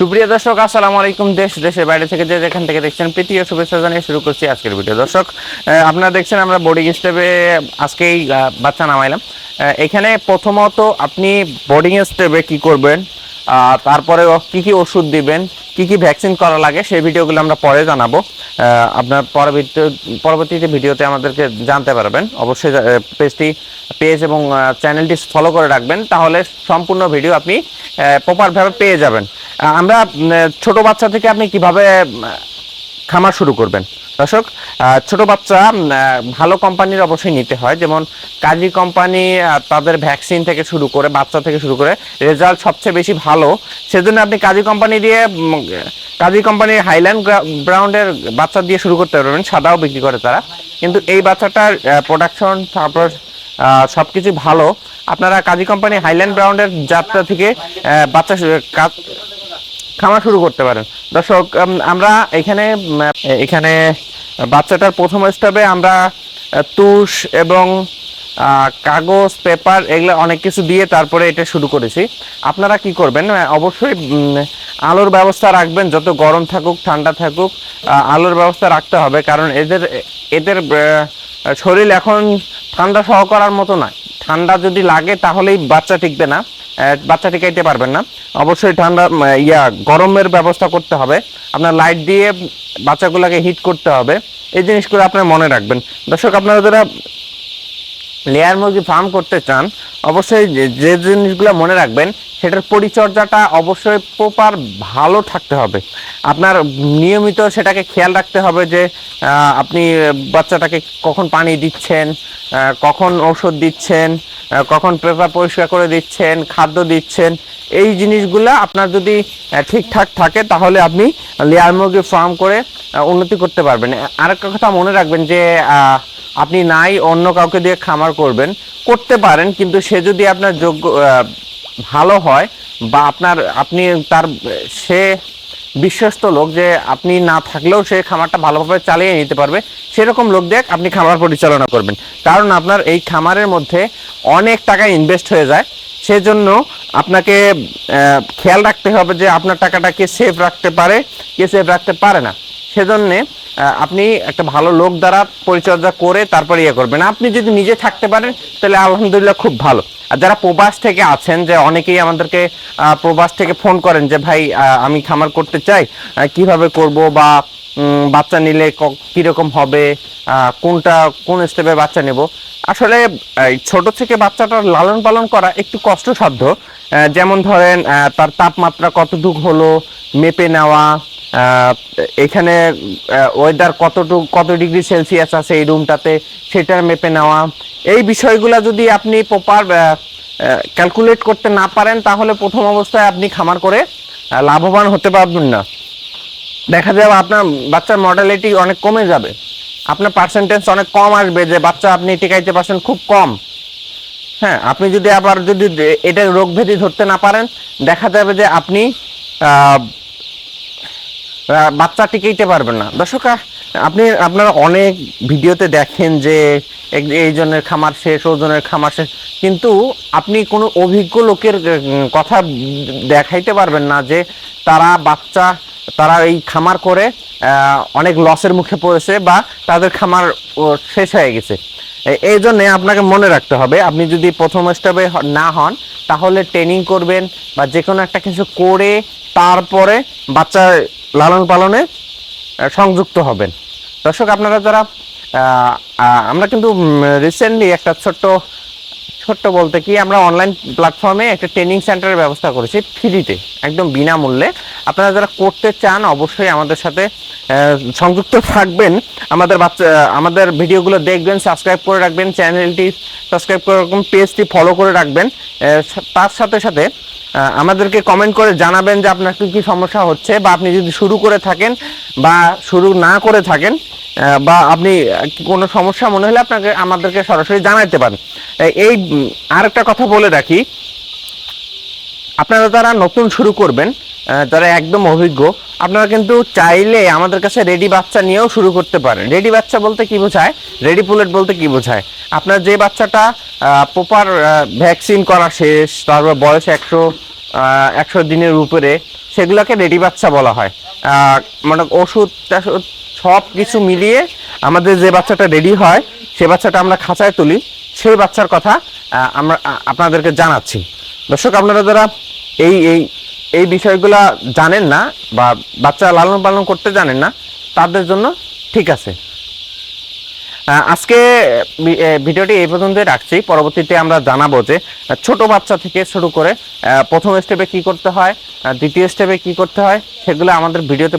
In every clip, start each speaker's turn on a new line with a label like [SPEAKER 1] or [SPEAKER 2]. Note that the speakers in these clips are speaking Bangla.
[SPEAKER 1] সুপ্রিয় দর্শক, আসসালামু আলাইকুম। দেশ, দেশের বাইরে থেকে যে যেখান থেকে দেখছেন প্রীতীয় শুভেচ্ছা জানিয়ে শুরু করছি আজকের ভিডিও। দর্শক আপনারা দেখছেন আমরা বোর্ডিং স্টেপে আজকেই বাচ্চা নামাইলাম। এখানে প্রথমত আপনি বোর্ডিং স্টেপে কি করবেন তারপরে কি কি ওষুধ দিবেন কি কি ভ্যাকসিন করা লাগে সেই ভিডিওগুলো আমরা পরে জানাব। আপনার পরবর্তী পরবর্তীতে ভিডিওতে আমাদেরকে জানতে পারবেন। অবশ্যই পেজটি পেজ এবং চ্যানেলটি ফলো করে রাখবেন। তাহলে সম্পূর্ণ ভিডিও আপনি প্রপারভাবে পেয়ে যাবেন। আমরা ছোট বাচ্চা থেকে আপনি কীভাবে খামার শুরু করবেন? দর্শক ছোট বাচ্চা ভালো কোম্পানির অবশ্যই নিতে হয়। যেমন কাজী কোম্পানি তাদের ভ্যাকসিন থেকে শুরু করে, বাচ্চা থেকে শুরু করে রেজাল্ট সবচেয়ে বেশি ভালো। সেজন্য আপনি কাজী কোম্পানি দিয়ে কাজী কোম্পানির হাইল্যান্ড ব্রাউন্ডের বাচ্চা দিয়ে শুরু করতে পারবেন, সাদাও বিক্রি করে তারা। কিন্তু এই বাচ্চাটার প্রোডাকশন তারপর সব সবকিছু ভালো। আপনারা কাজী কোম্পানি হাইল্যান্ড ব্রাউন্ডের যাত্রা থেকে বাচ্চা খামার শুরু করতে পারেন। দর্শক আমরা এখানে এখানে বাচ্চাটার প্রথম স্টেপে আমরা তুষ এবং কাগজ, পেপার এগুলো অনেক কিছু দিয়ে তারপরে এটা শুরু করেছি। আপনারা কি করবেন? অবশ্যই আলোর ব্যবস্থা রাখবেন। যত গরম থাকুক, ঠান্ডা থাকুক আলোর ব্যবস্থা রাখতে হবে। কারণ এদের এদের শরীর এখন ঠান্ডা সহ করার মতো নয়। ঠান্ডা যদি লাগে তাহলেই বাচ্চা টিকবে না বাচ্চা টিকাইতে পারবেন না। অবশ্যই ঠান্ডা ইয়া, গরমের ব্যবস্থা করতে হবে। আপনার লাইট দিয়ে বাচ্চাগুলোকে হিট করতে হবে। এই জিনিসগুলো আপনার মনে রাখবেন। দর্শক, আপনারা যারা লেয়ার মুরগি ফার্ম করতে চান, অবশ্যই যে- জিনিসগুলো মনে রাখবেন, সেটার পরিচর্যাটা অবশ্যই প্রপার ভালো থাকতে হবে। আপনার নিয়মিত সেটাকে খেয়াল রাখতে হবে যে আপনি বাচ্চাটাকে কখন পানি দিচ্ছেন কখন ঔষধ দিচ্ছেন কখন পেপার পরিষ্কার করে দিচ্ছেন, খাদ্য দিচ্ছেন, এই জিনিসগুলো আপনার যদি ঠিকঠাক থাকে, তাহলে আপনি লেয়ার মুরগি ফার্ম করে উন্নতি করতে পারবেন। আরেকটা কথা মনে রাখবেন যে আপনি নাই, অন্য কাউকে দিয়ে খামার করবেন, করতে পারেন, কিন্তু সে যদি আপনার যোগ্য ভালো হয় বা আপনার, আপনি তার, সে বিশ্বস্ত লোক যে আপনি না থাকলেও সে খামারটা ভালোভাবে চালিয়ে নিতে পারবে, সেরকম লোক দিয়ে আপনি খামার পরিচালনা করবেন। কারণ আপনার এই খামারের মধ্যে অনেক টাকা ইনভেস্ট হয়ে যায়, সেজন্য আপনাকে খেয়াল রাখতে হবে যে আপনার টাকাটা কে সেফ রাখতে পারে, কে সেফ রাখতে পারে না। সেজন্যে আপনি একটা ভালো লোক দ্বারা পরিচর্যা করে তারপরে ইয়ে করবেন। আপনি যদি নিজে থাকতে পারেন, তাহলে আলহামদুলিল্লাহ খুব ভালো। আর যারা প্রবাস থেকে আছেন, যে অনেকেই আমাদেরকে প্রবাস থেকে ফোন করেন যে, ভাই আমি খামার করতে চাই কীভাবে করব বা বাচ্চা নিলে কীরকম হবে কোনটা, কোন স্টেপে বাচ্চা নেব? আসলে ছোট থেকে বাচ্চাটার লালন পালন করা একটু কষ্টসাধ্য। যেমন ধরেন তার তাপমাত্রা কতটুকু হলো, মেপে নেওয়া এখানে ওয়েদার কতটুকু, কত ডিগ্রি সেলসিয়াস আছে এই রুমটাতে সেটার মেপে নেওয়া। এই বিষয়গুলো যদি আপনি প্রপার ক্যালকুলেট করতে না পারেন, তাহলে প্রথম অবস্থায় আপনি খামার করে লাভবান হতে পারবেন না। দেখা যাবে আপনার বাচ্চার মর্টালিটি অনেক কমে যাবে। আপনার পার্সেন্টেজ অনেক কম আসবে যে বাচ্চা আপনি টিকাইতে পারছেন খুব কম। হ্যাঁ আপনি যদি আবার যদি এটা রোগ ভেদি ধরতে না পারেন, দেখা যাবে যে আপনি বাচ্চা টিকাইতে পারবেন না। দর্শক আপনি, আপনারা অনেক ভিডিওতে দেখেন যে এই জনের খামার শেষ ওজনের খামার শেষ, কিন্তু আপনি কোনো অভিজ্ঞ লোকের কথা দেখাইতে পারবেন না যে তারা বাচ্চা, তারা এই খামার করে অনেক লসের মুখে পড়েছে বা তাদের খামার শেষ হয়ে গেছে। এই জন্যে আপনাকে মনে রাখতে হবে, আপনি যদি প্রথম স্টেপে না হন, তাহলে ট্রেনিং করবেন বা যে কোনো একটা কিছু করে তারপরে বাচ্চা লালন পালনে সংযুক্ত হবেন। দর্শক আপনারা যারা আমরা কিন্তু রিসেন্টলি একটা ছোট্ট ছোট্ট বলতে কি, আমরা অনলাইন প্ল্যাটফর্মে একটা ট্রেনিং সেন্টারের ব্যবস্থা করেছি ফ্রিতে একদম বিনামূল্যে। আপনারা যারা করতে চান, অবশ্যই আমাদের সাথে সংযুক্ত থাকবেন। আমাদের বাচ্চা, আমাদের ভিডিওগুলো দেখবেন সাবস্ক্রাইব করে রাখবেন চ্যানেলটি সাবস্ক্রাইব করে রাখবেন পেজটি ফলো করে রাখবেন। তার সাথে সাথে আমাদেরকে কমেন্ট করে জানাবেন যে আপনার কী কী সমস্যা হচ্ছে, বা আপনি যদি শুরু করে থাকেন বা শুরু না করে থাকেন বা আপনি কোনো সমস্যা মনে হলে আপনাকে, আমাদেরকে সরাসরি জানাতে পারেন। এই- আরেকটা কথা বলে রাখি। আপনারা যারা নতুন শুরু করবেন যারা একদম অভিজ্ঞ, আপনারা কিন্তু চাইলে আমাদের কাছে রেডি বাচ্চা নিয়েও শুরু করতে পারেন। রেডি বাচ্চা বলতে কি বোঝায়? রেডি পুলেট বলতে কি বোঝায়? আপনার যে বাচ্চাটা প্রপার ভ্যাকসিন করা শেষ, তারপর বয়স একশো একশো দিনের উপরে সেগুলোকে রেডি বাচ্চা বলা হয়। মানে ওষুধ টাষুধ সব কিছু মিলিয়ে আমাদের যে বাচ্চাটা রেডি হয়, সে বাচ্চাটা আমরা খাঁচায় তুলি। সেই বাচ্চার কথা আমরা আপনাদেরকে জানাচ্ছি। দর্শক, আপনারা যারা এই এই এই বিষয়গুলা জানেন না বা বাচ্চা লালন পালন করতে জানেন না, তাদের জন্য ঠিক আছে। আজকে ভিডিওটি এই পর্যন্তই রাখছি। পরবর্তীতে আমরা জানাব যে ছোট বাচ্চা থেকে শুরু করে প্রথম স্টেপে কি করতে হয় দ্বিতীয় স্টেপে কি করতে হয়, সেগুলো আমাদের ভিডিওতে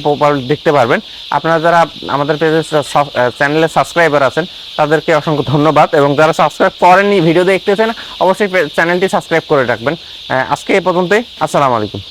[SPEAKER 1] দেখতে পারবেন। আপনারা যারা আমাদের পেজে চ্যানেলে সাবস্ক্রাইবার আছেন, তাদেরকে অসংখ্য ধন্যবাদ। এবং যারা সাবস্ক্রাইব করেননি, ভিডিও দেখতেছেন, অবশ্যই চ্যানেলটি সাবস্ক্রাইব করে রাখবেন। আজকে এই পর্যন্তই। আসসালামু আলাইকুম।